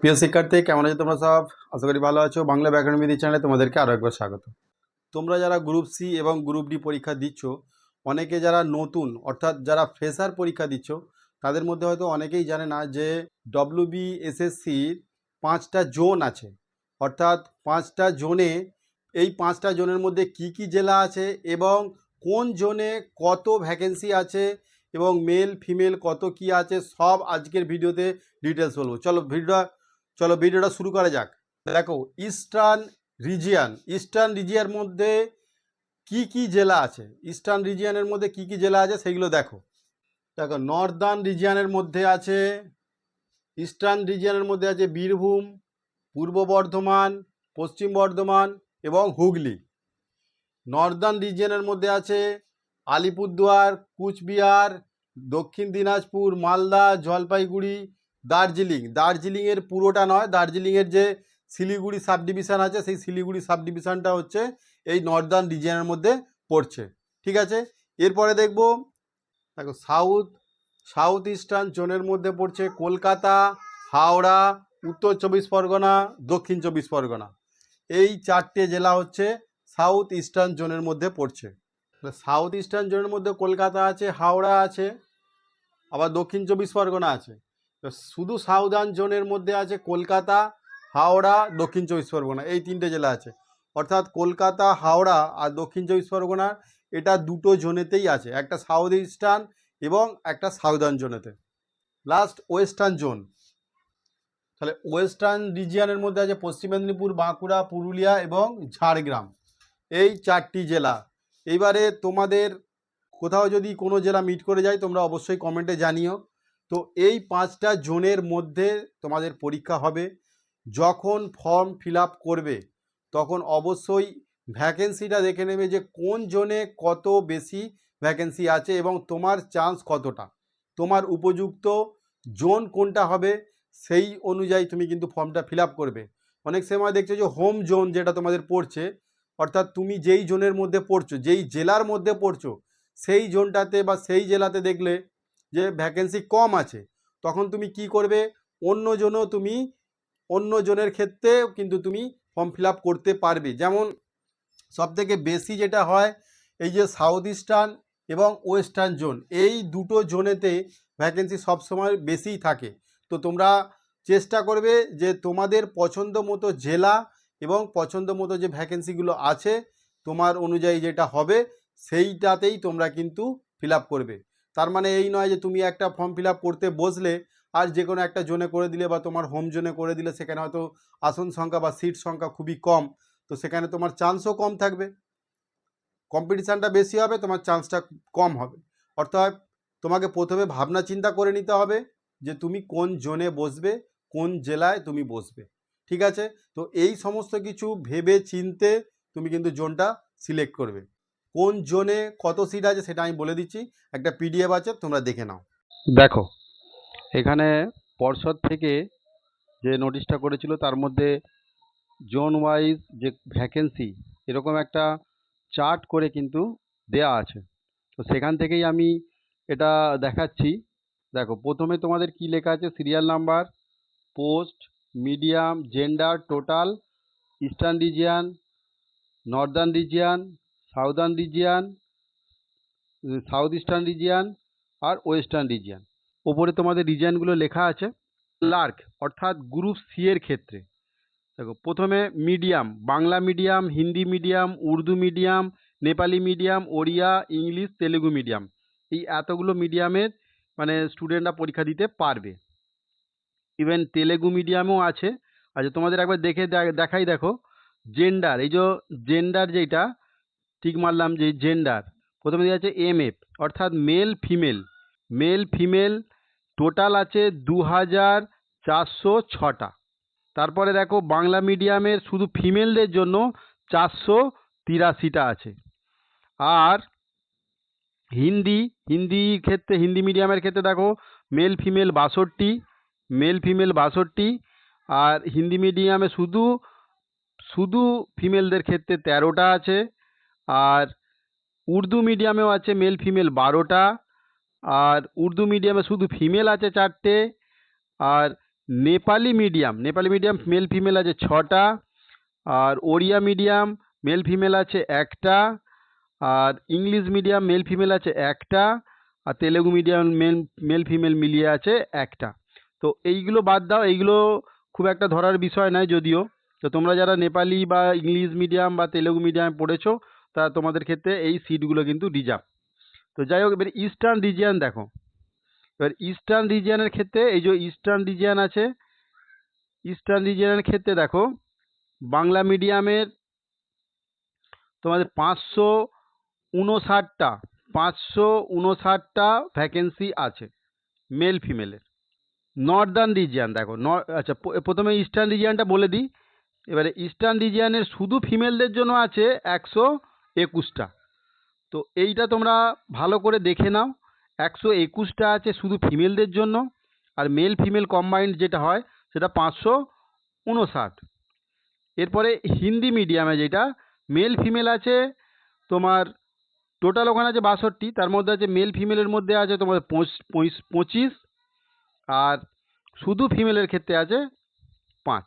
প্রিয় শিক্ষার্থী কেমন আছো তোমরা সব? আশা করি ভালো আছো। বাংলা ব্যাকরণ বিধি চ্যানেলে তোমাদেরকে আরও একবার স্বাগত। তোমরা যারা গ্রুপ সি এবং গ্রুপ ডি পরীক্ষা দিচ্ছ, অনেকে যারা নতুন, অর্থাৎ যারা ফ্রেশার পরীক্ষা দিচ্ছ, তাদের মধ্যে হয়তো অনেকেই জানে না যে ডব্লিউবি এসএসসির পাঁচটা জোন আছে। অর্থাৎ পাঁচটা জোনে, এই পাঁচটা জোনের মধ্যে কি কি জেলা আছে এবং কোন জোনে কত ভ্যাকেন্সি আছে এবং মেল ফিমেল কত কি আছে, সব আজকের ভিডিওতে ডিটেলস বলব। চলো ভিডিওটা চলো ভিডিওটা শুরু করা যাক। দেখো, ইস্টার্ন রিজিয়ান, ইস্টার্ন রিজিয়ার মধ্যে কি কি জেলা আছে? ইস্টার্ন রিজিয়ানের মধ্যে কি কি জেলা আছে সেগুলো দেখো। দেখো, নর্দার্ন রিজিয়ানের মধ্যে আছে, ইস্টার্ন রিজিয়ানের মধ্যে আছে বীরভূম, পূর্ব বর্ধমান, পশ্চিম বর্ধমান এবং হুগলি। নর্দার্ন রিজিয়নের মধ্যে আছে আলিপুরদুয়ার, কুচবিহার, দক্ষিণ দিনাজপুর, মালদা, জলপাইগুড়ি দার্জিলিং। দার্জিলিংয়ের পুরোটা নয়, দার্জিলিংয়ের যে শিলিগুড়ি সাব ডিভিশন আছে, সেই শিলিগুড়ি সাব ডিভিশনটা হচ্ছে এই নর্দার্ন রিজিয়নের মধ্যে পড়ছে। ঠিক আছে? এরপরে দেখব, দেখো সাউথ সাউথ ইস্টার্ন জোনের মধ্যে পড়ছে কলকাতা, হাওড়া, উত্তর চব্বিশ পরগনা, দক্ষিণ চব্বিশ পরগনা। এই চারটে জেলা হচ্ছে সাউথ ইস্টার্ন জোনের মধ্যে পড়ছে। সাউথ ইস্টার্ন জোনের মধ্যে কলকাতা আছে, হাওড়া আছে, আবার দক্ষিণ চব্বিশ পরগনা আছে। তো শুধু সাউদার্ন জোনের মধ্যে আছে কলকাতা, হাওড়া, দক্ষিণ চব্বিশ পরগনা, এই তিনটে জেলা আছে। অর্থাৎ কলকাতা, হাওড়া আর দক্ষিণ চব্বিশ পরগনা, এটা দুটো জোনেতেই আছে, একটা সাউথ ইস্টার্ন এবং একটা সাউদার্ন জোনেতে। Last western zone. তাহলে ওয়েস্টার্ন রিজিয়ানের মধ্যে আছে পশ্চিম মেদিনীপুর, বাঁকুড়া, পুরুলিয়া এবং ঝাড়গ্রাম। এই চারটি জেলা। এইবারে তোমাদের কোথাও যদি কোনো জেলা মিট করে যায়, তোমরা অবশ্যই কমেন্টে জানিও। তো এই পাঁচটা জোনের মধ্যে তোমাদের পরীক্ষা হবে। যখন ফর্ম ফিল করবে, তখন অবশ্যই ভ্যাকেন্সিটা দেখে নেবে যে কোন জোনে কত বেশি ভ্যাকেন্সি আছে এবং তোমার চান্স কতটা। তোমার উপযুক্ত জোন কোনটা হবে, সেই অনুযায়ী তুমি কিন্তু ফর্মটা ফিল করবে। অনেক সময় দেখছ যে হোম জোন যেটা তোমাদের পড়ছে, অর্থাৎ তুমি যেই জোনের মধ্যে পড়ছো, যেই জেলার মধ্যে পড়ছো, সেই জোনটাতে বা সেই জেলাতে দেখলে যে ভ্যাকেন্সি কম আছে, তখন তুমি কি করবে? অন্য জনও তুমি অন্য জনের ক্ষেত্রে কিন্তু তুমি ফর্ম ফিল করতে পারবে। যেমন সবথেকে বেশি যেটা হয়, এই যে সাউথ ইস্টার্ন এবং ওয়েস্টার্ন জোন এই দুটো জোনেতে ভ্যাকেন্সি সবসময় বেশিই থাকে। তো তোমরা চেষ্টা করবে যে তোমাদের পছন্দ মতো জেলা এবং পছন্দ মতো যে ভ্যাকেন্সিগুলো আছে, তোমার অনুযায়ী যেটা হবে, সেইটাতেই তোমরা কিন্তু ফিল করবে। তার মানে এই নয় যে তুমি একটা ফর্ম ফিল করতে বসলে আর যে কোনো একটা জোনে করে দিলে বা তোমার হোম জোনে করে দিলে সেখানে হয়তো আসন সংখ্যা বা সিট সংখ্যা খুবই কম। তো সেখানে তোমার চান্সও কম থাকবে। কম্পিটিশানটা বেশি হবে, তোমার চান্সটা কম হবে। অর্থাৎ তোমাকে প্রথমে ভাবনা চিন্তা করে নিতে হবে যে তুমি কোন জোনে বসবে, কোন জেলায় তুমি বসবে। ঠিক আছে? তো এই সমস্ত কিছু ভেবে চিনতে তুমি কিন্তু জোনটা সিলেক্ট করবে। কোন জোনে কত সিট আছে সেটা আমি বলে দিচ্ছি। একটা পিডিএফ আছে, তোমরা দেখে নাও। দেখো, এখানে পর্ষদ থেকে যে নোটিশটা করেছিল, তার মধ্যে জোন ওয়াইজ যে ভ্যাকেন্সি এরকম একটা চার্ট করে কিন্তু দেয়া আছে। তো সেখান থেকেই আমি এটা দেখাচ্ছি। দেখো, প্রথমে তোমাদের কি লেখা আছে? Serial number post medium gender total eastern region northern region southern region south eastern region আর ওয়েস্টার্ন রিজিয়ান। ওপরে তোমাদের রিজিয়ানগুলো লেখা আছে লার্ক অর্থাৎ গ্রুপ সি এর ক্ষেত্রে। দেখো, প্রথমে medium, Bangla medium, Hindi medium, Urdu medium, Nepali medium, Odia, English, Telugu medium. এই এতগুলো মিডিয়ামের মানে স্টুডেন্টরা পরীক্ষা দিতে পারবে। ইভেন তেলেগু মিডিয়ামও আছে। আচ্ছা তোমাদের একবার দেখে দেখাই দেখো, জেন্ডার, এই যে জেন্ডার যেটা ঠিক মারলাম যে জেন্ডার প্রথমে দেওয়া আছে এম এফ অর্থাৎ male female male female total আছে দু হাজার চারশো ছটা। তারপরে দেখো বাংলা মিডিয়ামের শুধু ফিমেলদের জন্য চারশো তিরাশিটা আছে। আর হিন্দি হিন্দির ক্ষেত্রে, হিন্দি মিডিয়ামের ক্ষেত্রে দেখো মেল ফিমেল বাষট্টি মেল ফিমেল বাষট্টি, আর হিন্দি মিডিয়ামে শুধু শুধু ফিমেলদের ক্ষেত্রে তেরোটা আছে। আর উর্দু মিডিয়ামেও আছে মেল ফিমেল বারোটা। আর উর্দু মিডিয়ামে শুধু ফিমেল আছে চারটে। আর Nepali medium Nepali medium male female আছে ছটা। আর ওড়িয়া মিডিয়াম মেল ফিমেল আছে একটা। আর ইংলিশ মিডিয়াম মেল ফিমেল আছে একটা। আর Telugu medium male male female মিলিয়ে আছে একটা। তো এইগুলো বাদ দাও, এইগুলো খুব একটা ধরার বিষয় নয় যদিও। তো তোমরা যারা নেপালি বা ইংলিশ মিডিয়াম বা তেলেগু মিডিয়াম পড়েছো তা তোমাদের ক্ষেত্রে এই সিটগুলো কিন্তু রিজার্ভ তো যাই হোক, এবার ইস্টার্ন রিজিয়ান দেখো। এবার ইস্টার্ন রিজিয়ানের ক্ষেত্রে এই যে ইস্টার্ন রিজিয়ান আছে ইস্টার্ন রিজিয়ানের ক্ষেত্রে দেখো, বাংলা মিডিয়ামের তোমাদের পাঁচশো উনষাটটা পাঁচশো উনষাটটা ভ্যাকেন্সি আছে মেল ফিমেলের নর্দার্ন রিজিয়ান দেখো আচ্ছা প্রথমে ইস্টার্ন রিজিয়ানটা বলে দিই। এবারে ইস্টার্ন রিজিয়ানের শুধু ফিমেলদের জন্য আছে একশো একুশটা। তো এইটা তোমরা ভালো করে দেখে নাও। একশো একুশটা আছে শুধু ফিমেলদের জন্য, আর মেল ফিমেল কম্বাইন্ড যেটা হয়, সেটা পাঁচশো উনষাট। এরপরে হিন্দি মিডিয়ামে যেটা মেল ফিমেল আছে তোমার টোটাল ওখানে আছে বাষট্টি, তার মধ্যে আছে মেল ফিমেলের মধ্যে আছে তোমার পঁচিশ আর শুধু ফিমেলের ক্ষেত্রে আছে পাঁচ।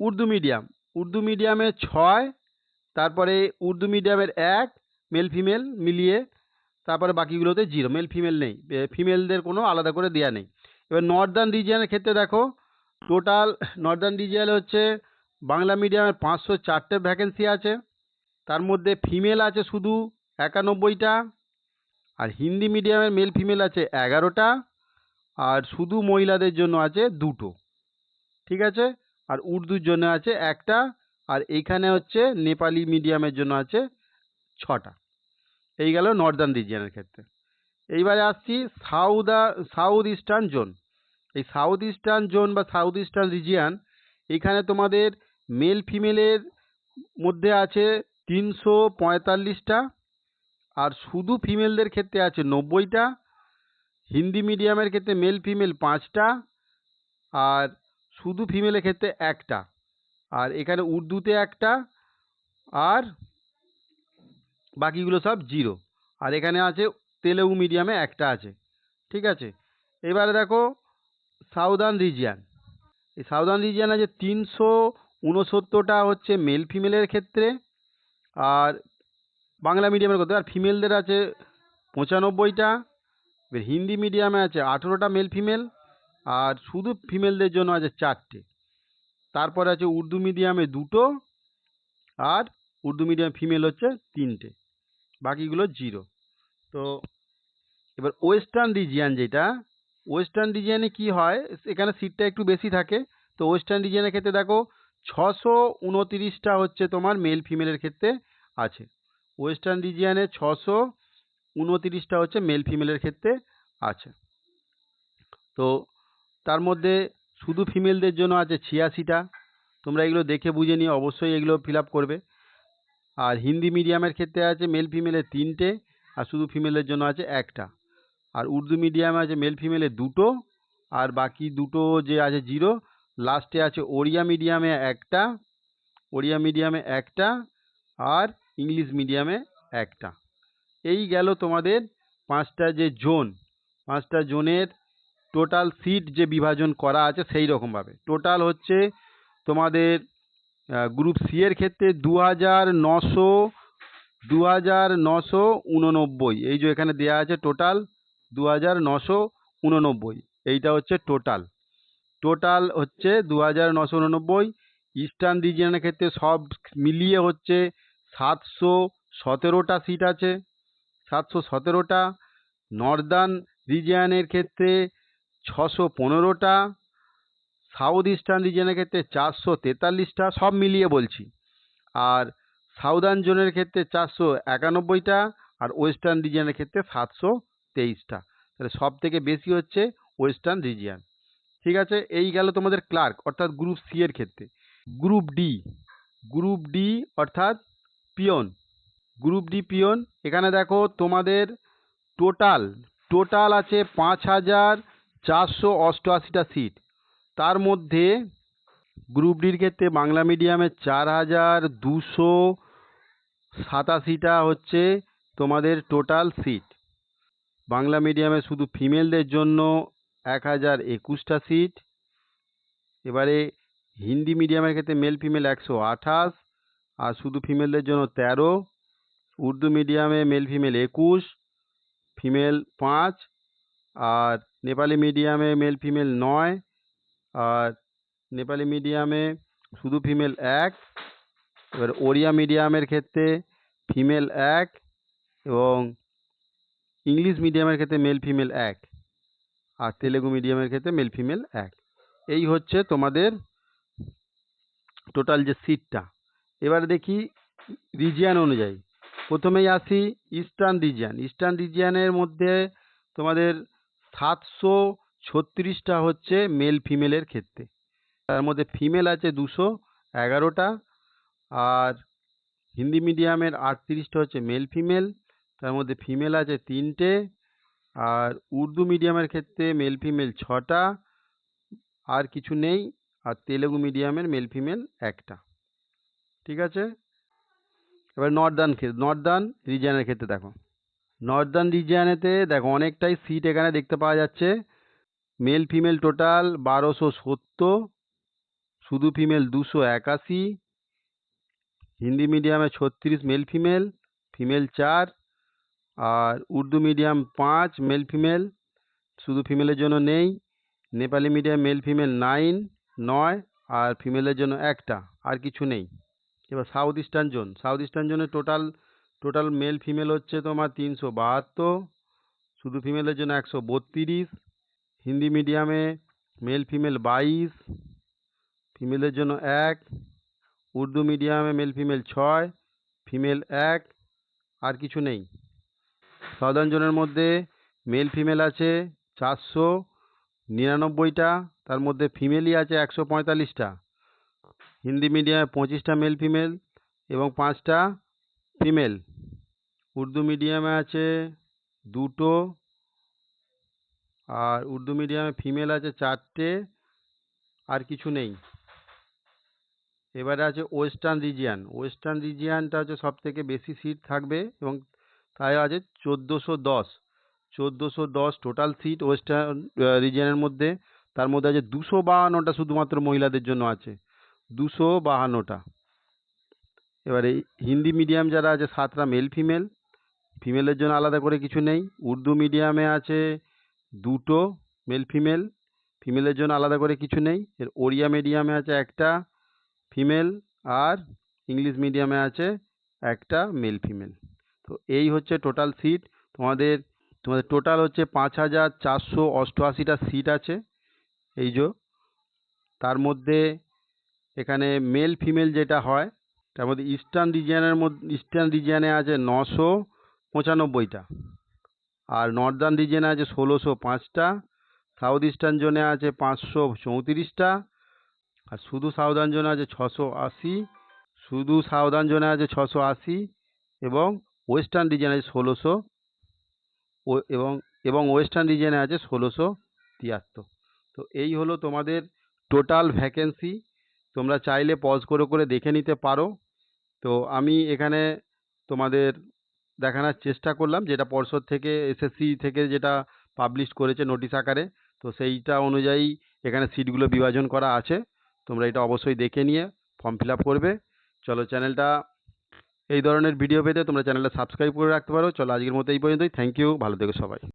উর্দু মিডিয়াম উর্দু মিডিয়ামে ছয় তারপরে উর্দু মিডিয়ামের এক মেল ফিমেল মিলিয়ে তারপরে বাকিগুলোতে জিরো মেল ফিমেল নেই। ফিমেলদের কোনো আলাদা করে দেওয়া নেই। এবার নর্দার্ন রিজিয়নের ক্ষেত্রে দেখো টোটাল নর্দার্ন রিজিয়নে হচ্ছে বাংলা মিডিয়ামের পাঁচশো চারটে ভ্যাকেন্সি আছে। তার মধ্যে ফিমেল আছে শুধু একানব্বইটা, আর হিন্দি মিডিয়ামের মেল ফিমেল আছে এগারোটা, আর শুধু মহিলাদের জন্য আছে দুটো। ঠিক আছে? আর উর্দুর জন্য আছে একটা আর এইখানে হচ্ছে নেপালি মিডিয়ামের জন্য আছে ছটা। এই গেল নর্দার্ন রিজিয়ানের ক্ষেত্রে। এইবারে আসছি সাউদা সাউথ ইস্টার্ন জোন এই সাউথ ইস্টার্ন জোন বা সাউথ ইস্টার্ন রিজিয়ান এখানে তোমাদের মেল ফিমেলের মধ্যে আছে তিনশো পঁয়তাল্লিশটা আর শুধু ফিমেলদের ক্ষেত্রে আছে নব্বইটা, হিন্দি মিডিয়ামের ক্ষেত্রে মেল ফিমেল পাঁচটা আর শুধু ফিমেলের ক্ষেত্রে একটা। আর এখানে উর্দুতে একটা, আর বাকিগুলো সব জিরো আর এখানে আছে তেলেগু মিডিয়ামে একটা আছে, ঠিক আছে? এবারে দেখো সাউদার্ন রিজিয়ান এই সাউদার্ন রিজিয়ান আছে তিনশো উনসত্তরটা হচ্ছে মেল ফিমেলের ক্ষেত্রে, আর বাংলা মিডিয়ামের কথা আর ফিমেলদের আছে পঁচানব্বইটা হিন্দি মিডিয়ামে আছে আঠেরোটা মেল ফিমেল আর শুধু ফিমেলদের জন্য আছে চারটে। তারপরে আছে উর্দু মিডিয়ামে দুটো আর উর্দু মিডিয়াম ফিমেল হচ্ছে তিনটে, বাকিগুলো জিরো। তো এবার ওয়েস্টার্ন রিজিয়ান যেটা, ওয়েস্টার্ন রিজিয়ানে কি হয়, এখানে সিটটা একটু বেশি থাকে। তো ওয়েস্টার্ন রিজিয়ানের ক্ষেত্রে দেখো ছশো উনতিরিশটা হচ্ছে তোমার মেল ফিমেলের ক্ষেত্রে আছে। ওয়েস্টার্ন রিজিয়ানে ছশো উনতিরিশটা হচ্ছে মেল ফিমেলের ক্ষেত্রে আছে। তো তার মধ্যে শুধু ফিমেলদের জন্য আছে ছিয়াশিটা। তোমরা এগুলো দেখে বুঝে নিয়ে অবশ্যই এগুলো ফিল করবে। আর হিন্দি মিডিয়ামের ক্ষেত্রে আছে মেল ফিমেলের তিনটে, আর শুধু ফিমেলের জন্য আছে একটা। আর উর্দু মিডিয়ামে আছে মেল ফিমেলে দুটো, আর বাকি দুটো যে আছে জিরো লাস্টে আছে ওড়িয়া মিডিয়ামে একটা, ওড়িয়া মিডিয়ামে একটা, আর ইংলিশ মিডিয়ামে একটা। এই গেল তোমাদের পাঁচটা যে জোন পাঁচটা জোনের টোটাল সিট যে বিভাজন করা আছে সেই রকমভাবে। টোটাল হচ্ছে তোমাদের গ্রুপ সি এর ক্ষেত্রে দু হাজার নশো দু হাজার নশো উননব্বই। এই যে এখানে দেওয়া আছে টোটাল দু হাজার নশো উননব্বই। এইটা হচ্ছে টোটাল টোটাল হচ্ছে দু হাজার নশো উননব্বই। ইস্টার্ন রিজিয়নের ক্ষেত্রে সব মিলিয়ে হচ্ছে সাতশো সতেরোটা সিট আছে। সাতশো সতেরোটা। নর্দার্ন রিজিয়নের ক্ষেত্রে ছশো পনেরোটা সাউথ ইস্টার্ন রিজিয়নের ক্ষেত্রে চারশো তেতাল্লিশটা, সব মিলিয়ে বলছি। আর সাউদার্ন জোনের ক্ষেত্রে চারশো একানব্বইটা আর ওয়েস্টার্ন রিজিয়নের ক্ষেত্রে সাতশো তেইশটা। তাহলে সব থেকে বেশি হচ্ছে ওয়েস্টার্ন রিজিয়ান ঠিক আছে, এই গেল তোমাদের ক্লার্ক অর্থাৎ গ্রুপ সি এর ক্ষেত্রে। গ্রুপ ডি গ্রুপ ডি অর্থাৎ পিয়ন। গ্রুপ ডি পিয়ন, এখানে দেখো তোমাদের টোটাল টোটাল আছে পাঁচ হাজার চারশো অষ্টআশিটা সিট তার মধ্যে গ্রুপ ডির ক্ষেত্রে বাংলা মিডিয়ামে চার হাজার দুশো সাতাশিটা হচ্ছে তোমাদের টোটাল সিট বাংলা মিডিয়ামে শুধু ফিমেলদের জন্য এক হাজার একুশটা সিট এবারে হিন্দি মিডিয়ামের ক্ষেত্রে মেল ফিমেল একশো আঠাশ, আর শুধু ফিমেলদের জন্য তেরো। উর্দু মিডিয়ামে মেল ফিমেল একুশ ফিমেল পাঁচ আর নেপালি মিডিয়ামে মেল ফিমেল নয়। আর নেপালি মিডিয়ামে শুধু ফিমেল এক। এবার ওড়িয়া মিডিয়ামের ক্ষেত্রে ফিমেল এক এবং ইংলিশ মিডিয়ামের ক্ষেত্রে মেল ফিমেল এক। আর তেলেগু মিডিয়ামের ক্ষেত্রে মেল ফিমেল এক। এই হচ্ছে তোমাদের টোটাল যে সিটটা এবার দেখি রিজিয়ান অনুযায়ী। প্রথমেই আসি ইস্টার্ন রিজিয়ান ইস্টার্ন রিজিয়ানের মধ্যে তোমাদের সাতশো ছত্রিশটা হচ্ছে মেল ফিমেলের ক্ষেত্রে। তার মধ্যে ফিমেল আছে দুশো এগারোটা, আর হিন্দি মিডিয়ামের আটত্রিশটা হচ্ছে মেল ফিমেল তার মধ্যে ফিমেল আছে তিনটে, আর উর্দু মিডিয়ামের ক্ষেত্রে মেল ফিমেল ছটা, আর কিছু নেই, আর তেলেগু মিডিয়ামের মেল ফিমেল একটা। ঠিক আছে? এবার নর্দার্ন ক্ষেত্রে, নর্দার্ন রিজিয়ানের ক্ষেত্রে দেখো। নর্দার্ন রিজিয়ানেতে দেখো অনেকটাই সিট এখানে দেখতে পাওয়া যাচ্ছে। মেল ফিমেল টোটাল বারোশো সত্তর, শুধু ফিমেল দুশো একাশি। হিন্দি মিডিয়ামে ছত্রিশ মেল ফিমেল ফিমেল চার। আর উর্দু মিডিয়াম পাঁচ মেল ফিমেল শুধু ফিমেলের জন্য নেই। Nepali medium male female nine নয়, আর ফিমেলের জন্য একটা, আর কিছু নেই। এবার south eastern zone south eastern জোনে টোটাল টোটাল মেল ফিমেল হচ্ছে তোমার তিনশো বাহাত্তর, শুধু ফিমেলের জন্য একশো বত্রিশ, হিন্দি মিডিয়ামে মেল ফিমেল বাইশ ফিমেলের জন্য এক, উর্দু মিডিয়ামে মেল ফিমেল ছয় ফিমেল এক, আর কিছু নেই। সাউদার্ন জোনের মধ্যে মেল ফিমেল আছে চারশো নিরানব্বইটা, তার মধ্যে ফিমেলই আছে একশো পঁয়তাল্লিশটা। হিন্দি মিডিয়ামে পঁচিশটা মেল ফিমেল এবং পাঁচটা ফিমেল উর্দু মিডিয়ামে আছে দুটো। আর উর্দু মিডিয়ামে ফিমেল আছে চারটে। আর কিছু নেই। এবারে আছে ওয়েস্টার্ন রিজিয়ান। ওয়েস্টার্ন রিজিয়ানটা হচ্ছে সব থেকে বেশি সিট থাকবে এবং তাই আছে চোদ্দোশো দশ। চোদ্দোশো দশ টোটাল সিট ওয়েস্টার্ন রিজিয়ানের মধ্যে। তার মধ্যে আছে দুশো বাহান্নটা শুধুমাত্র মহিলাদের জন্য আছে। দুশো বাহান্নটা। এবারে হিন্দি মিডিয়াম যারা আছে, সাতটা মেল ফিমেল ফিমেলের জন্য আলাদা করে কিছু নেই। উর্দু মিডিয়ামে আছে দুটো মেল ফিমেল ফিমেলের জন্য আলাদা করে কিছু নেই। এর ওড়িয়া মিডিয়ামে আছে একটা ফিমেল আর ইংলিশ মিডিয়ামে আছে একটা মেল ফিমেল তো এই হচ্ছে টোটাল সিট তোমাদের তোমাদের টোটাল হচ্ছে পাঁচ হাজার চারশো অষ্টআশিটা সিট আছে। এই যে, তার মধ্যে এখানে মেল ফিমেল যেটা হয়, তার মধ্যে ইস্টার্ন রিজিয়নের মধ্যে ইস্টার্ন রিজিয়নে আছে নশো পঁচানব্বইটা। আর নর্দার্ন রিজিয়নে আছে ষোলোশো পাঁচটা সাউথ ইস্টার্ন জোনে আছে পাঁচশো চৌত্রিশটা, আর শুধু সাউদার্ন জোনে আছে ছশো আশি, শুধু সাউদার্ন জোনে আছে ছশো আশি এবং ওয়েস্টার্ন রিজিয়নে আছে ষোলোশো এবং এবং ওয়েস্টার্ন রিজিয়নে আছে ষোলোশো তিয়াত্তর। তো এই হলো তোমাদের টোটাল ভ্যাকেন্সি তোমরা চাইলে পজ করে করে দেখে নিতে পারো। তো আমি এখানে তোমাদের দেখানোর চেষ্টা করলাম, যেটা পর্ষদ থেকে এসএসসি থেকে যেটা পাবলিশ করেছে নোটিশ আকারে। তো সেইটা অনুযায়ী এখানে সিটগুলো বিভাজন করা আছে। তোমরা এটা অবশ্যই দেখে নিয়ে ফর্ম ফিল করবে। চলো চ্যানেলটা এই ধরনের ভিডিও পেতে তোমরা চ্যানেলটা সাবস্ক্রাইব করে রাখতে পারো। চলো আজকের মতো এই পর্যন্তই। থ্যাংক ইউ ভালো থেকো সবাই।